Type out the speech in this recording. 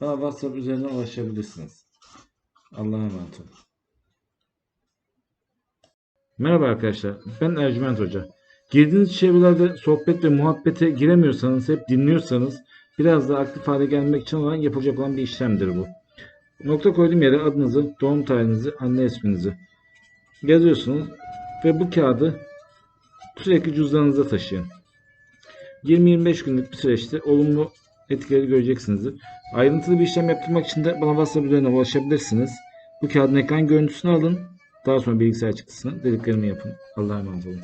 bana WhatsApp üzerinden ulaşabilirsiniz. Allah'a emanet olun. Merhaba arkadaşlar. Ben Ercüment Hoca. Girdiğiniz çevrelerde sohbet ve muhabbete giremiyorsanız, hep dinliyorsanız biraz daha aktif hale gelmek için olan yapılacak olan bir işlemdir bu. Nokta koyduğum yere adınızı, doğum tarihinizi, anne isminizi yazıyorsunuz ve bu kağıdı sürekli cüzdanınıza taşıyın. 20-25 günlük bir süreçte olumlu etkileri göreceksinizdir. Ayrıntılı bir işlem yaptırmak için de bana WhatsApp üzerinden ulaşabilirsiniz. Bu kağıdın ekran görüntüsünü alın. Daha sonra bilgisayar çıktısını dediklerimi yapın. Allah'a emanet olun.